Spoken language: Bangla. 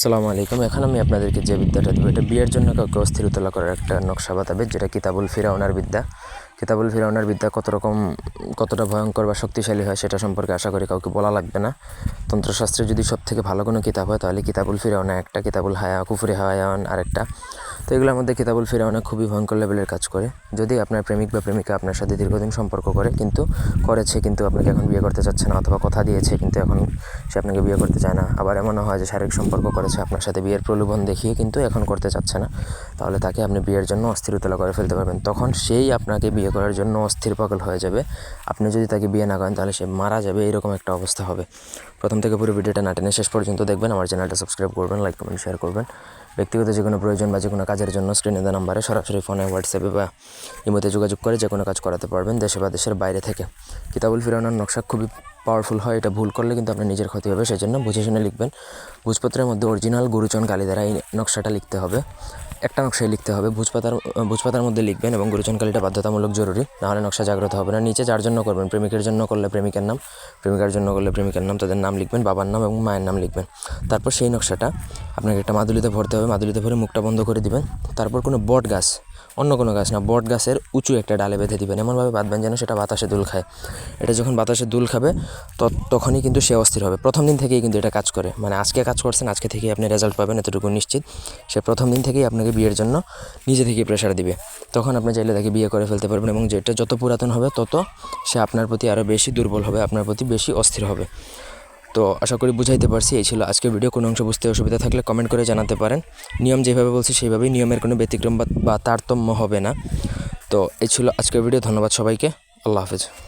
সালামু আলাইকুম। এখন আমি আপনাদেরকে যে বিদ্যাটা দেবো, এটা বিয়ের জন্য কাউকে অস্থিরতলা করার একটা নকশা বাতাবে যেটা কিতাবুল ফিরাউনার বিদ্যা। কিতাবুল ফিরাউনার বিদ্যা কত রকম, কতটা ভয়ঙ্কর বা শক্তিশালী হয় সেটা সম্পর্কে আশা করি কাউকে বলা লাগবে না। তন্ত্রশাস্ত্রে যদি সব থেকে ভালো কোনো কিতাব হয়, তাহলে কিতাবুল ফিরাউনা একটা, কিতাবুল হায়া, কুফুরি হায়ান আরেকটা। তো এগুলোর মধ্যে কিতাবুল ফিরাউনা খুবই ভয়ঙ্কর লেভেলের কাজ করে। যদি আপনার প্রেমিক বা প্রেমিকা আপনার সাথে দীর্ঘদিন সম্পর্ক করে, কিন্তু করেছে, কিন্তু আপনাকে এখন বিয়ে করতে চাচ্ছে না অথবা কথা দিয়েছে, কিন্তু এখন সে আপনাকে বিয়ে করতে চায় না। আবার এমনও হয় যে শারীরিক সম্পর্ক করেছে, আপনার সাথে বিয়ের প্রলোভন দেখিয়ে কিন্তু এখন করতে চাচ্ছে না। তাহলে তাকে আপনি বিয়ের জন্য অস্থিরতলা করে ফেলতে পারবেন। তখন সেই আপনাকে বিয়ে করার জন্য অস্থির পাগল হয়ে যাবে। আপনি যদি তাকে বিয়ে না করেন, তাহলে সে মারা যাবে, এরকম একটা অবস্থা হবে। প্রথম থেকে পুরো ভিডিওটা না টেনে শেষ পর্যন্ত দেখবেন। আমার চ্যানেলটা সাবস্ক্রাইব করবেন লাইক কমেন্ট শেয়ার করবেন। ব্যক্তিগত যে কোনো প্রয়োজন বা যে কোনো কাজের জন্য স্ক্রিনে দেওয়া নাম্বারে সরাসরি ফোনে হোয়াটসঅ্যাপে বা ইমোতে যোগাযোগ করে যে কোনো কাজ করাতে পারবেন দেশে বা দেশের বাইরে থেকে। কিতাবুল ফিরানোর নকশা খুবই পাওয়ারফুল হয়, এটা ভুল করলে কিন্তু আপনার নিজের ক্ষতি হবে, সেজন্য বুঝে শুনে লিখবেন। বুঝপত্রের মধ্যে অরিজিনাল গুরুচন গালি দ্বারা এই নকশাটা লিখতে হবে। একটা নকশায় লিখতে হবে। ভোজপাতার ভোজপাতার মধ্যে লিখবেন এবং গুরুজনকালীটা বাধ্যতামূলক জরুরি। নাহলে নকশা জাগ্রত হবে না। নিচে যার জন্য করবেন, প্রেমিকের জন্য করলে প্রেমিকের নাম, প্রেমিকার জন্য করলে প্রেমিকার নাম, তাদের নাম লিখবেন, বাবার নাম এবং মায়ের নাম লিখবেন। তারপর সেই নকশাটা আপনাকে একটা মাদুলিতে ভরতে হবে। মাদুলিতে ভরে মুখটা বন্ধ করে দিবেন। তারপর কোনো বট গাছ অন্য কোনো গাছ না, বট গাছের উঁচু একটা ডালে বেঁধে দিবেন। এমনভাবে বাঁধবেন যেন সেটা বাতাসে দুল খায়। এটা যখন বাতাসে দুল খাবে তখনই কিন্তু সে অস্থির হবে। প্রথম দিন থেকেই কিন্তু এটা কাজ করে। মানে আজকে কাজ করছেন, আজকে থেকেই আপনি রেজাল্ট পাবেন, এতটুকু নিশ্চিত। সে প্রথম দিন থেকেই আপনাকে বিয়ের জন্য নিজে থেকে প্রেশার দিবে। তখন আপনি চাইলে তাকে বিয়ে করে ফেলতে পারবেন এবং যেটা যত পুরাতন হবে, তত সে আপনার প্রতি আরও বেশি দুর্বল হবে, আপনার প্রতি বেশি অস্থির হবে। তো আশা করি বুঝাইতে পারছি, এই ছিল আজকের ভিডিও কোনো অংশ বুঝতে অসুবিধা থাকলে কমেন্ট করে জানাতে পারেন। নিয়ম যেভাবে বলছি, সেইভাবেই নিয়মের কোনো ব্যতিক্রম বা- তারতম্য হবে না। তো এই ছিল আজকের ভিডিও ধন্যবাদ সবাইকে। আল্লাহ হাফেজ।